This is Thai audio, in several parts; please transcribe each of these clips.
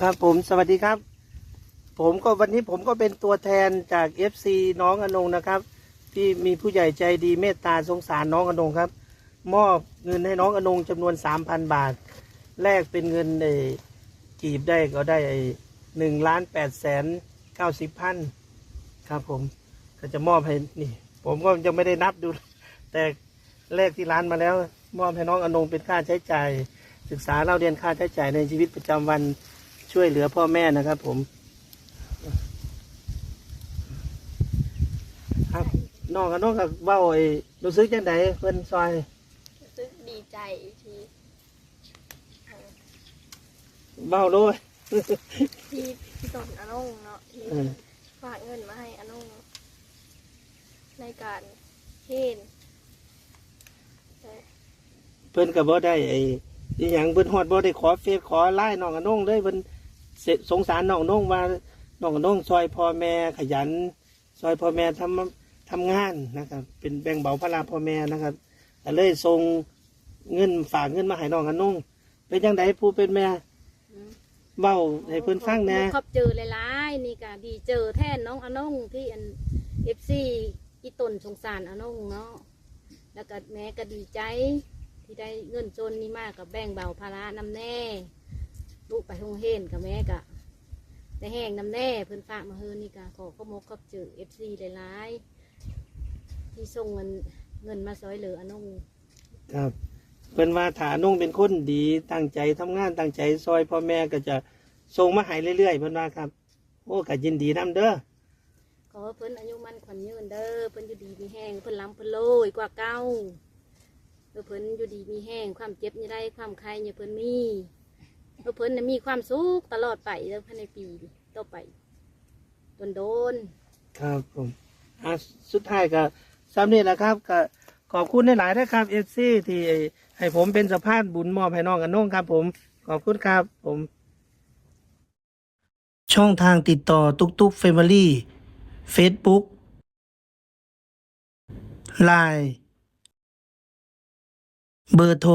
ครับผมสวัสดีครับ ผมก็วันนี้ผมก็เป็นตัวแทนจาก FC น้องอนงนะครับ ที่มีผู้ใหญ่ใจดีเมตตาสงสารน้องอนงครับ มอบเงินให้น้องอนงจำนวน 3,000 บาท แลกเป็นเงินเออกีบได้ก็ได้หนึ่งล้านแปดแสนเก้าสิบพันครับผมก็จะมอบให้นี่ ผมก็ยังไม่ได้นับดู แต่แลกที่ร้านมาแล้ว มอบให้น้องอนงเป็นค่าใช้จ่าย ศึกษาเล่าเรียนค่าใช้จ่ายในชีวิตประจำวัน ช่วยเหลือพ่อแม่นะครับ ผมครับน้องกับน้องกับเบ้าไอ้รู้สึกจังไดเพิ่นซอยรู้สึกดีใจที่เอ่อเบ้าโลยที่พี่ต้นอนุ่งเนาะที่เออฝากเงินมาให้อนุ่งในการเทนแต่เพิ่นก็บ่ได้ไอ้อหยังเพิ่นฮอดบ่ได้ขอเฟซขอไลน์น้องกับน้องเลยเพิ่นเสงสารน้องน้องว่าน้องน้องซอยพ่อแม่ขยัน ซอยพ่อแม่ทำทำงานนะครับ เป็นแบ่งเบาภาระพ่อแม่นะครับก็เลยส่งเงินฝากเงินมาให้น้องกับน้องเป็นจังไดผู้เป็นแม่เว้าให้เพิ่อนฟังแน่ขอบเจอหลายๆนี่ก็ดีเจอแท่นน้องอนงที่อันเอฟซีอีตนสงสารอนงเนาะแล้วก็แม่ก็ดีใจที่ได้เงินจนนี่มากกับแบ่งเบาภาระนำแน่ ลูกไปโรงเรียนกับแม่ก็ได้แห้งนำแน่เพิ่นฝากมาเฮือนี่ก็ขอขอบมกขอบเจอเอฟซีหลายๆที่ส่งเงินเงินมาซอยเหลืออนงครับเพิ่นว่าถานุ่งเป็นคนดีตั้งใจทำงานตั้งใจซอยพ่อแม่ก็จะส่งมาให้เรื่อยๆเพิ่นว่าครับ โอ้ก็ยินดีนํเด้อขอให้เพิ่นอายุมันขวัญยืนเด้อเพิ่นอยู่ดีมีแห้งเพิ่นล้ำเพิ่นโลยกว่าเก่าเออเพิ่นอยู่ดีมีแห้งความเจ็บอย่าได้ความใครอย่าเพิ่นมี เออเพิ่นน่ะมีความสุขตลอดไปเด้อภายในปีต่อไปโดนโดนครับผมอะสุดท้ายก็สำเร็จแล้วครับก็ขอบคุณหลายๆนะครับเอฟซีที่ให้ผมเป็นสะพานบุญมอบให้น้องกับน้องครับ ผม ขอบคุณครับผม ช่องทางติดต่อตุกตุกเฟมิลี่เฟซบุ๊กไลน์เบอร์โทร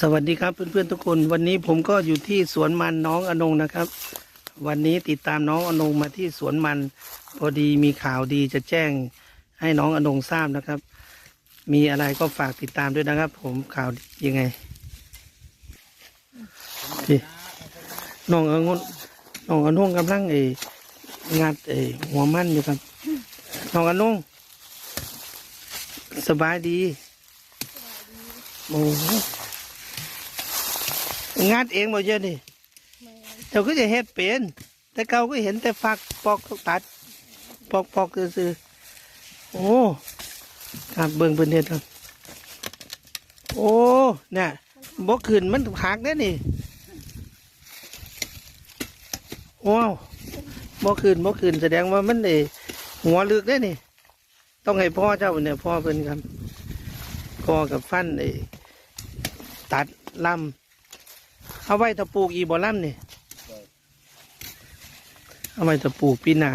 สวัสดีครับเพื่อนๆทุกคน วันนี้ผมก็อยู่ที่สวนมันน้องอนงนะครับ วันนี้ติดตามน้องอนงมาที่สวนมัน พอดีมีข่าวดีจะแจ้งให้น้องอนงทราบนะครับ มีอะไรก็ฝากติดตามด้วยนะครับ ผมข่าวยังไงนี่น้องอนงน้องอนงกำลังเองัดเอหัวมั่นอยู่ครับน้องอนงสบายดีโอ้ งานเองบ่เยอะนี่เจ้าก็จะเฮ็ดเป็นแต่เก่าก็เห็นแต่ฝักปอกตัด ปอกปอกซื่อๆโอ้ครับเบิ่งเพิ่นเฮ็ดครับโอ้เนี่ยบ่ขึ้นมันหักเด้นี่ว้าวบ่ขึ้นบ่ขึ้นแสดงว่ามันได้หัวลึกเด้นี่ ต้องให้พ่อเจ้าเนี่ยพ่อเพิ่นครับพ่อกับฟันไอ้ตัดลำ เอาไว้ถ้าปลูกอีบ่ล่ำนี่เอาไว้ถ้าปลูกปีหนา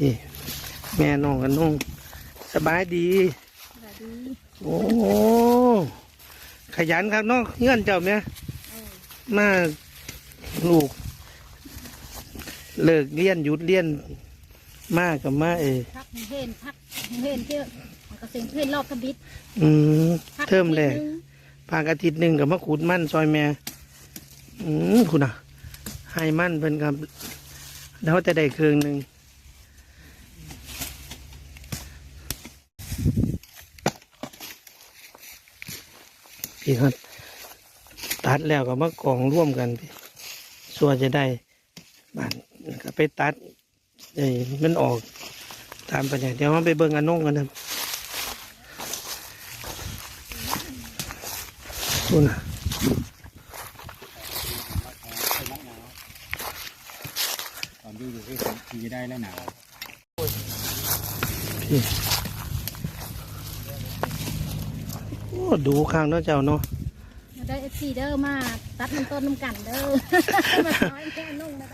นี่แม่น้องกันน้องสบายดีสวัสดีโอ้โหขยันครับน้องเงื่อนเจ้าเนี่ยมาลูก เลิกเรียนหยุดเรียนมากกับมาเออพักเห็นพักเห็นเที่ยวมันก็เซ็งเห็นรอบทบิดอืมพักเทิมแรก นิดนึงพากอาทิตย์หนึ่งกับมะขูดมั่นซอยแม่อืมคุณอะให้มั่นเพิ่นครับแล้วแต่ได้เครื่องหนึ่งพี่ครับตัดแล้วก็มากองร่วมกันพี่ส่วนจะได้บานก็ไปตัดเอ้มันออก ตามไปัญญาเดี๋ยวมาไปเบิ่งอันนงกันนะ คุณอะตอนดูอยู่ที่ทีได้แล้วหนาวพี่โอ้ดูข้างเนาะเจ้าเนาะได้เอฟซีเด้อมาตัดน้ำต้นน้ำกันเด้อมาน้อยแค่นุ่งนะ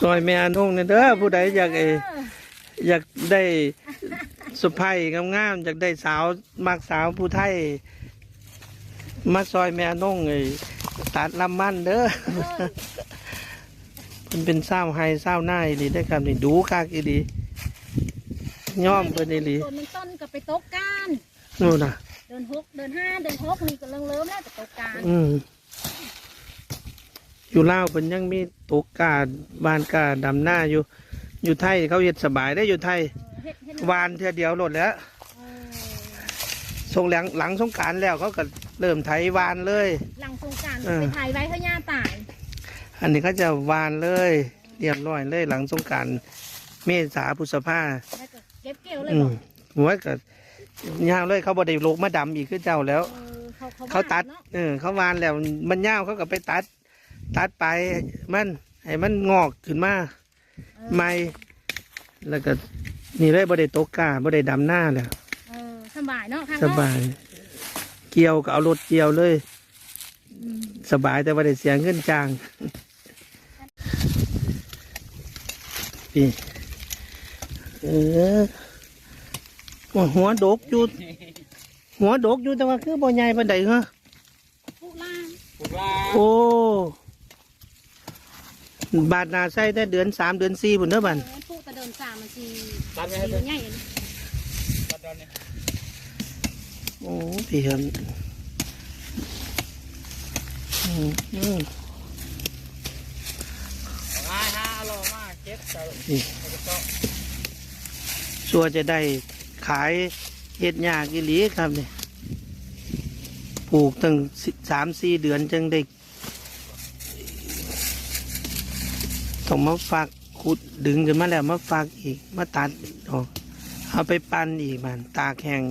ซอยแม่อันงเนี่ยเด้อผู้ใดอยากเอออยากได้สุภัยงามๆจากได้สาวมักสาวผู้ไทย มาซอยแม่น้องไอ้ตัดลำมันเด้อมันเป็นเศร้าวไฮเศร้าวหน้าอีหลีได้อครับนี่ดูคักอีหลีย่อมเพิ่นอีหลีต้นมันต้นก็ไปตกการนู่นน่ะ เดินหกเดินห้าเดินหกนี่ก็เริ่มเริ่มแล้วจะตกการอืมอยู่ลาวเพิ่นยังมีตกกาบ้านกาดำหน้าอยู่ อยู่ไทยเขาเฮ็ดสบายได้ออยู่ไทยเฮ็ดเฮ็ดวานเทื่อเดียวโลดแล้วเออสงหลังหลังสงกรารแล้วเขาก็ เริ่มไถวานเลย หลังสงกรารเออ ไปถ่ายไว้เขาย่าตายอันนี้เขาจะวานเลย เรียบร้อยเลยหลังสงกรารเมษาพฤษภาแล้วก็เก็บเกี่ยวเลยอืบมอกหัวก็ยาวเลยเขาบ่ได้ลกมาดำอีกคือเจ้าแล้ว เออเขาเขาเขาตัด ว่เนาะเออ เขาวานแล้ว มันยาวเขาก็ไปตัด ตัดไปมันให้มันงอกขึ้นมาเออใหม่ แล้วก็นี่เลยบ่ได้ตกกาบ่ได้ดำหน้าแล้ว เออสบายเนาะข้างสนอกบายเกี่ยวก็เอารถเกี่ยวเลยอืมสบายแต่ว่าได้เสียเงินจ้างพี่เออว่าหัวดกอยู่หัวดกอยู่แต่ว่าคือบ่ใหญ่ปานใดเหรอผู้ล่างปลูกลาโอ้บาทหนาใส่แต่เดือนสามเดือนสี่พุ่นเด้อบันเออผู้กระเดินสามมันสีตัดไว้สีให้เพิ่นใหญ่ อันนี้ตัดตอนนี้โอ้พี่ครับอืมอืมง่ายฮะอร่อยมากเก็บใส่นี่ใส่กระสอบสัวจะได้ขายเห็ดยากอีหลีครับเนี่ยปลูกตั้งสิสามสี่เดือนจึงได้ต้องมาฝักขุดดึงขึ้นมาแล้วมาฝักอีก มาตัดออกเอาไปปั้นอีกมันตากแห้ง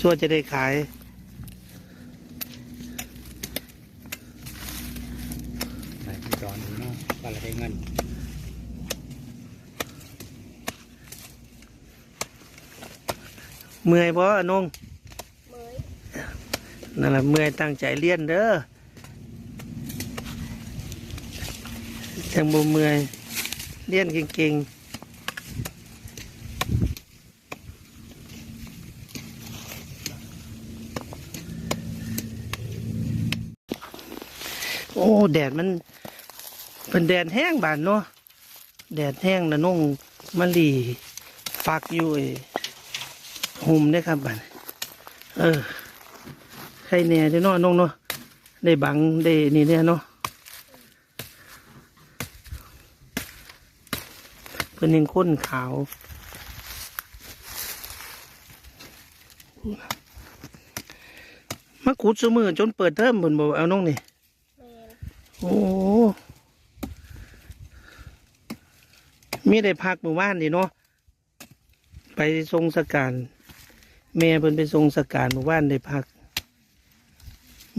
สัวจะได้ขาย ใส่ที่จอนนี้เนาะตัดแล้วได้เงินเมื่อยเพราะนงเมยนั่นแหละเมื่อยตั้งใจเรียนเด้อจังบ่เมื่อยเรียนเก่งๆ แดดมัน เป็นแดดแห้งบานเนาะแดดแห้งนะนงมะลีฟักอยู่ไอ้หุมได้อครับบานเออใครแน่จะนอนนงเนาะได้บังได้นี่เนี่ยเนาะเพิ่นยังค้นขาวมาขุดสมือจนเปิดเทอมบนบ่เอาน้องนี่ โอ้มีได้พักหมู่บ้านดีเนาะไปทรงสการแม่เพิ่นไปทรงสการหมู่บ้านได้พัก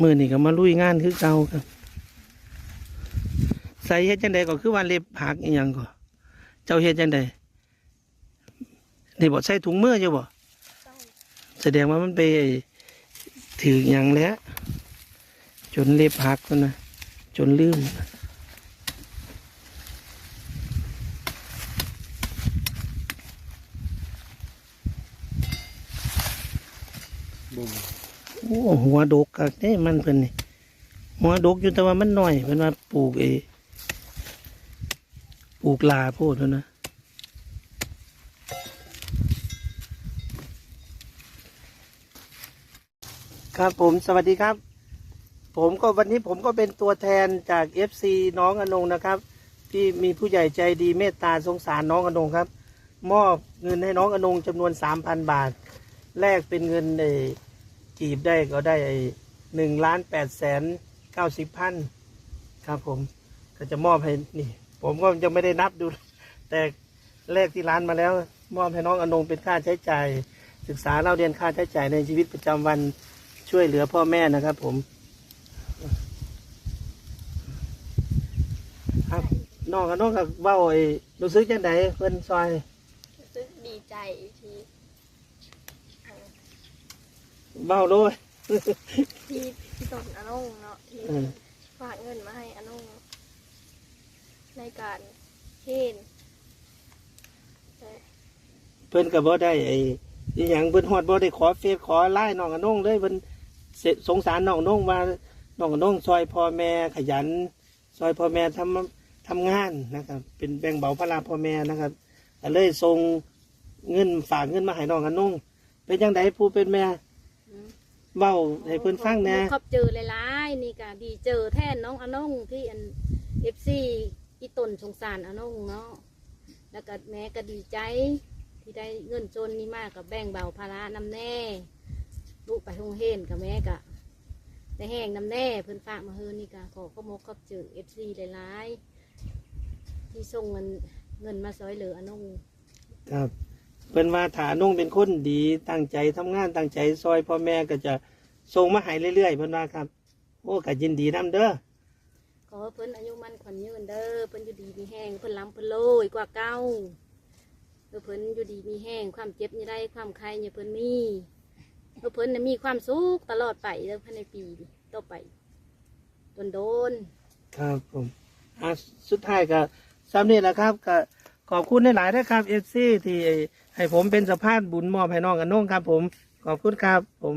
มือนี่ก็มาลุยงานคือเก่าครับใส่เฮ็ดจังใดก็คือว่าเล็บผักอีหยังก็เจ้าเฮ็ดจังใดนี่บ่ใส่ถุงมืออยู่บ่ต้องแสดงว่ามันไปถืออย่างแล้วจนเล็บหักแล้วนะ จนลืมบุ้งโอ้หัวดกกักเด้มันเพิ่นนี่หัวดกอยู่แต่ว่ามันน้อยเพิ่นว่าปลูกเอปลูกลาโพดแล้วนะครับผมสวัสดีครับ ผมก็วันนี้ผมก็เป็นตัวแทนจาก FC น้องอนงนะครับ ที่มีผู้ใหญ่ใจดีเมตตาสงสารน้องอนงครับ มอบเงินให้น้องอนงจำนวน 3,000 บาท แลกเป็นเงินเออกีบได้ก็ได้หนึ่งล้านแปดแสนเก้าสิบพันครับผมก็จะมอบให้นี่ ผมก็ยังไม่ได้นับดู แต่แลกที่ร้านมาแล้ว มอบให้น้องอนงเป็นค่าใช้จ่าย ศึกษาเล่าเรียนค่าใช้จ่ายในชีวิตประจำวันช่วยเหลือพ่อแม่นะครับผม ครับ น้องกับน้องกับเบ้าไอ้รู้สึกจังไดเพิ่นซอยรู้สึกดีใจที่อันเบ้าโลยที่ที่ตนอนงเนาะที่อืมฝากเงินมาให้อนงในการเฮนแต่เพิ่นก็บ่ได้ไอ้อหยังเพิ่นฮอดบ่ได้ขอเฟซขอไลน์น้องอนงเลยเพิ่นเสสงสารน้องอนงว่าน้องอนงซอยพ่อแม่ขยัน ซอยพ่อแม่ทำ ทำงานนะครับ เป็นแบ่งเบาภาระพ่อแม่นะครับก็เลยส่งเงินฝากเงินมาให้น้องอนุ่งเป็นจังไดผู้เป็นแม่เว้าให้เพิ่อนฟังแน่ขอบเจอหลายๆนี่ก็ดีเจอแท่นน้องอนุ่งที่อันเอฟซีอีตนสงสารอนุ่งเนาะแล้วก็แม่ก็ดีใจที่ได้เงินจนนี่มากกับแบ่งเบาภาระนำแน่ ลูกไปโรงเรียนกับแม่ก็ได้แห้งนำแน่เพิ่อนฝากมาเฮือนี่ก็ขอขอมกขอบเจอเอฟซีหลายๆ ที่ส่งเงินเงินมาซอยเหลืออนงครับเพิ่นว่าถานุ่งเป็นคนดีตั้งใจทำงานตั้งใจซอยพ่อแม่ก็จะส่งมาให้เรื่อยๆเพิ่นว่าครับ โอ้ก็ยินดีนํเด้อขอให้เพิ่นอายุมั่นขวัญยืนเด้อเพิ่นอยู่ดีมีแห้งเพิ่นล้ำเพิ่นโลยกว่าเก่าเออเพิ่นอยู่ดีมีแห้งความเจ็บนี่ได้ความใครเนี่ยเพิ่นมีเออเพิ่นน่ะมีความสุขตลอดไปเด้อภายในปีต่อไปโดนโดนๆ ครับผมอะสุดท้ายก็ ซ้ำนี่แหละครับก็ขอบคุณหลายๆนะครับเอฟซีที่ให้ผมเป็นสะพานบุญมอบให้น้องกันนุ่งครับ ผมขอบคุณครับผม